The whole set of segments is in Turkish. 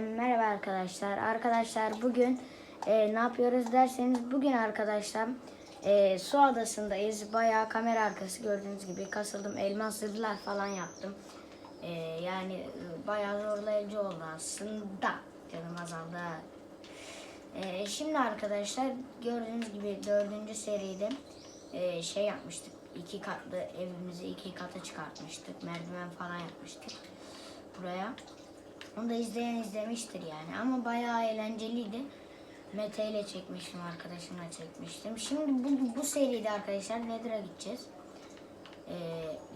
merhaba arkadaşlar. Arkadaşlar bugün e, ne yapıyoruz derseniz bugün arkadaşlar e, su adasındayız. Bayağı kamera arkası gördüğünüz gibi kasıldım. Elmas zırhlar falan yaptım. E, yani e, bayağı zorlayıcı oldu aslında. Canım azaldı. E, şimdi arkadaşlar gördüğünüz gibi dördüncü seride e, şey yapmıştık. İki katlı evimizi iki kata çıkartmıştık. Merdiven falan yapmıştık buraya. Onu da izleyen izlemiştir yani. Ama bayağı eğlenceliydi. Mete ile çekmiştim, arkadaşımla çekmiştim. Şimdi bu, bu seride arkadaşlar Nether'a gideceğiz. Ee,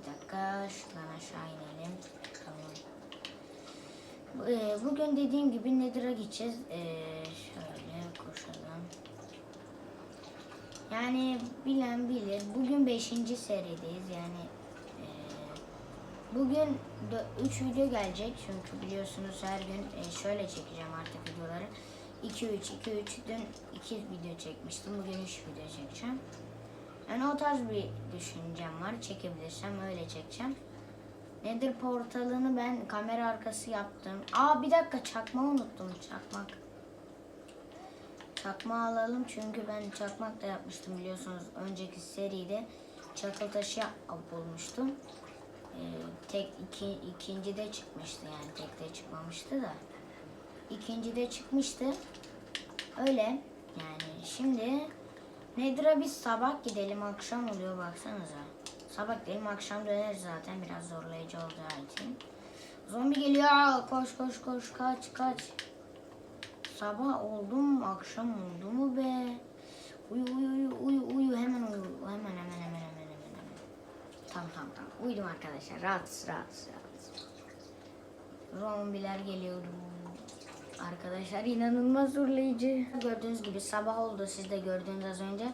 bir dakika, şuradan aşağı inelim. Tamam. Ee, bugün dediğim gibi Nether'a gideceğiz. Ee, şöyle koşalım. Yani bilen bilir. Bugün 5. serideyiz. Yani ee, Bugün 3 video gelecek çünkü biliyorsunuz her gün e, şöyle çekeceğim artık videoları. 2 3 2 3 dün 2 video çekmiştim. Bugün 3 video çekeceğim. Yani o tarz bir düşüncem var. Çekebilirsem öyle çekeceğim. Nedir portalını ben kamera arkası yaptım. Aa bir dakika çakma unuttum. Çakmak. Çakma alalım çünkü ben çakmak da yapmıştım biliyorsunuz. Önceki seride çakıl taşı bulmuştum. Ee, tek iki, ikinci de çıkmıştı yani tek de çıkmamıştı da. İkinci de çıkmıştı. Öyle yani şimdi Nedir'e biz sabah gidelim akşam oluyor baksanıza. Sabah gidelim akşam döneriz zaten biraz zorlayıcı olacağı için. Zombi geliyor koş koş koş kaç kaç. Sabah oldu mu akşam oldu mu be. Uyu uyu uyu uyu uyu hemen uyu hemen hemen hemen hemen. Tamam tamam tamam. Uyudum arkadaşlar. Rahat rahat rahat. Zombiler geliyor. Arkadaşlar inanılmaz zorlayıcı. Gördüğünüz gibi sabah oldu siz de gördünüz az önce.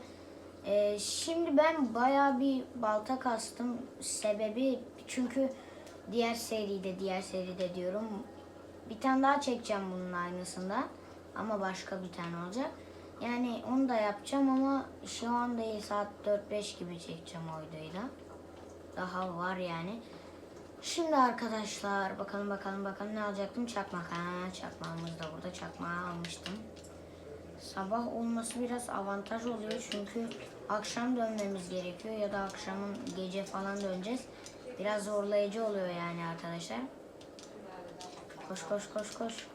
Ee, şimdi ben bayağı bir balta kastım. Sebebi çünkü diğer seride diğer seride diyorum. Bir tane daha çekeceğim bunun aynısında. Ama başka bir tane olacak. Yani onu da yapacağım ama şu an değil saat 4-5 gibi çekeceğim o da daha var yani. Şimdi arkadaşlar bakalım bakalım bakalım ne alacaktım çakmak. Ha, çakmağımız da burada çakmağı almıştım. Sabah olması biraz avantaj oluyor çünkü akşam dönmemiz gerekiyor ya da akşamın gece falan döneceğiz. Biraz zorlayıcı oluyor yani arkadaşlar. Koş koş koş koş.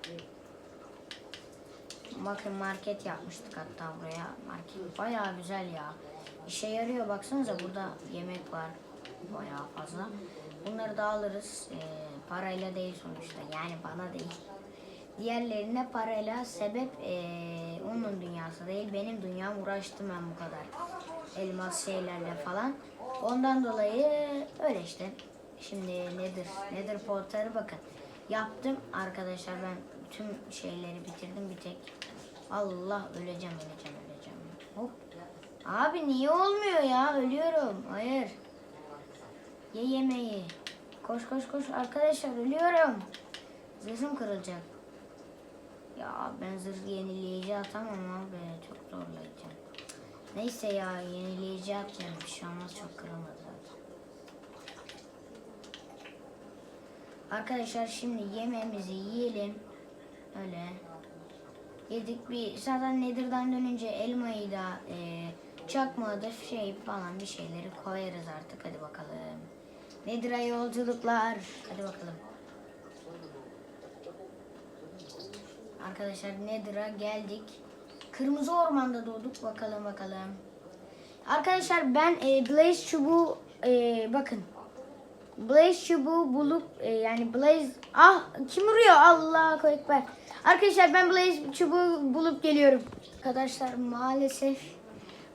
Bakın market yapmıştık hatta buraya. Market bayağı güzel ya. İşe yarıyor baksanıza burada yemek var bayağı fazla. Bunları da alırız. Ee, parayla değil sonuçta. Yani bana değil. Diğerlerine parayla sebep ee, onun dünyası değil. Benim dünyam uğraştım ben bu kadar. Elmas şeylerle falan. Ondan dolayı öyle işte. Şimdi nedir? Nedir portarı bakın. Yaptım arkadaşlar ben tüm şeyleri bitirdim bir tek. Allah öleceğim öleceğim öleceğim. Hop. Abi niye olmuyor ya? Ölüyorum. Hayır. Ye yemeği. Koş koş koş. Arkadaşlar ölüyorum. Zırhım kırılacak. Ya ben zırh yenileyici atamam abi. Çok zorlayacağım. Neyse ya yenileyici atacağım. Bir şey olmaz çok kırılmadı zaten. Arkadaşlar şimdi yemeğimizi yiyelim. Öyle. Yedik bir zaten Nether'dan dönünce elmayı da e, çakmağı da şey falan bir şeyleri koyarız artık. Hadi bakalım. Nether'a yolculuklar. Hadi bakalım. Arkadaşlar Nether'a geldik. Kırmızı ormanda doğduk. Bakalım bakalım. Arkadaşlar ben e, Blaze çubuğu e, bakın. Blaze çubuğu bulup e, yani Blaze ah kim vuruyor Allah ekber. Arkadaşlar ben Blaze çubuğu bulup geliyorum. Arkadaşlar maalesef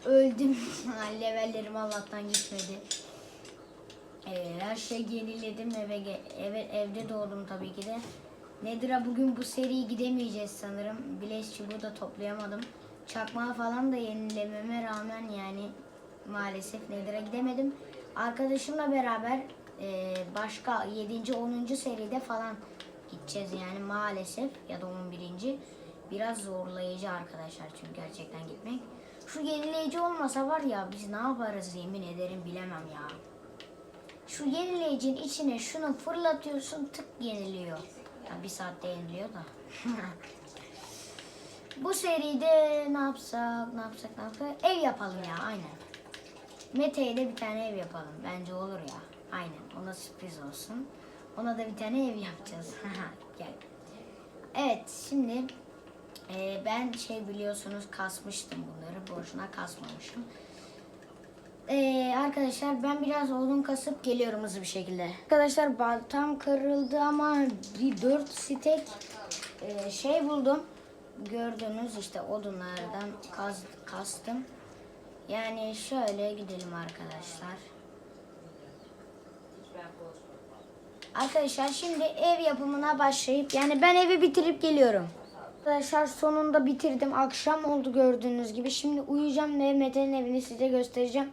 öldüm. Levellerim Allah'tan gitmedi. Ee, her şey yeniledim eve eve evde doğdum tabii ki de. Nedir'a bugün bu seriyi gidemeyeceğiz sanırım. Blaze çubuğu da toplayamadım. Çakmağı falan da yenilememe rağmen yani maalesef Nedir'a gidemedim. Arkadaşımla beraber e, başka 7. 10. seride falan gideceğiz yani maalesef ya da 11. Biraz zorlayıcı arkadaşlar çünkü gerçekten gitmek. Şu yenileyici olmasa var ya biz ne yaparız yemin ederim bilemem ya. Şu yenileyicinin içine şunu fırlatıyorsun tık yeniliyor. Ya bir saatte yeniliyor da. Bu seride ne yapsak, ne yapsak, ne yapsak? Ev yapalım ya, aynen. Mete'ye de bir tane ev yapalım. Bence olur ya. Aynen, ona sürpriz olsun. Ona da bir tane ev yapacağız. Gel. Evet, şimdi e, ben şey biliyorsunuz kasmıştım bunları. Boşuna kasmamışım. Ee, arkadaşlar ben biraz odun kasıp geliyorum hızlı bir şekilde. Arkadaşlar baltam kırıldı ama bir dört stek e, şey buldum. Gördüğünüz işte odunlardan kaz, kastım. Yani şöyle gidelim arkadaşlar. Arkadaşlar şimdi ev yapımına başlayıp yani ben evi bitirip geliyorum. Arkadaşlar sonunda bitirdim. Akşam oldu gördüğünüz gibi. Şimdi uyuyacağım ve Mete'nin evini size göstereceğim.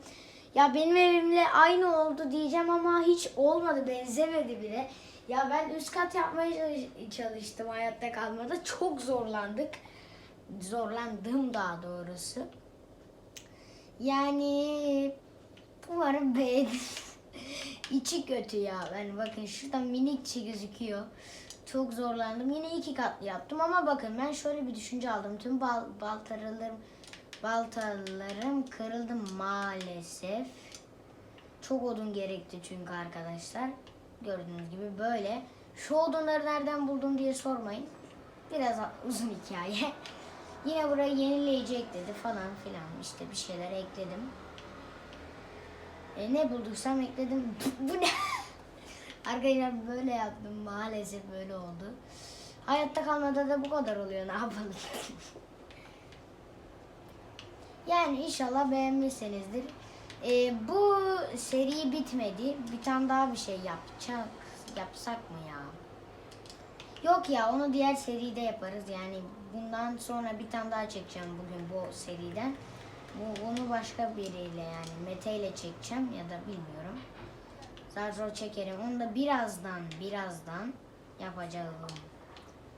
Ya benim evimle aynı oldu diyeceğim ama hiç olmadı. Benzemedi bile. Ya ben üst kat yapmaya çalış- çalıştım hayatta kalmada. Çok zorlandık. Zorlandım daha doğrusu. Yani umarım beğenir. İçi kötü ya. Ben bakın şuradan minikçe gözüküyor. Çok zorlandım. Yine iki katlı yaptım ama bakın ben şöyle bir düşünce aldım. Tüm bal, baltalarım baltalarım kırıldı maalesef. Çok odun gerekti çünkü arkadaşlar. Gördüğünüz gibi böyle. Şu odunları nereden buldum diye sormayın. Biraz uzun hikaye. Yine burayı yenileyecek dedi falan filan. İşte bir şeyler ekledim. E, ne bulduysam ekledim. Bu ne? Arkadaşlar böyle yaptım. Maalesef böyle oldu. Hayatta kalmada da bu kadar oluyor. Ne yapalım? yani inşallah beğenmişsinizdir. E, bu seri bitmedi. Bir tane daha bir şey yapacak. Yapsak mı ya? Yok ya onu diğer seride yaparız. Yani bundan sonra bir tane daha çekeceğim bugün bu seriden. Bu, bunu başka biriyle yani Mete ile çekeceğim ya da bilmiyorum. Zar çekerim. Onu da birazdan birazdan yapacağım.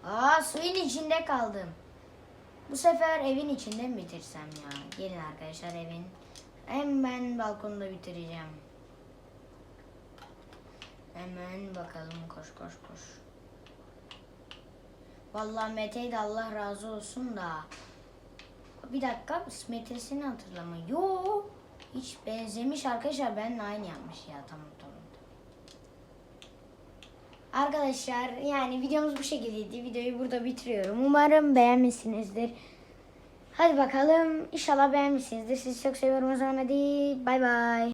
Aa suyun içinde kaldım. Bu sefer evin içinde mi bitirsem ya? Gelin arkadaşlar evin. Hemen balkonda bitireceğim. Hemen bakalım koş koş koş. Vallahi Mete'ye de Allah razı olsun da. Bir dakika Mete'sini hatırlama. Yo hiç benzemiş arkadaşlar benimle aynı yapmış ya tamam tamam. Arkadaşlar yani videomuz bu şekildeydi. Videoyu burada bitiriyorum. Umarım beğenmişsinizdir. Hadi bakalım. İnşallah beğenmişsinizdir. Sizi çok seviyorum o zaman hadi bay bay.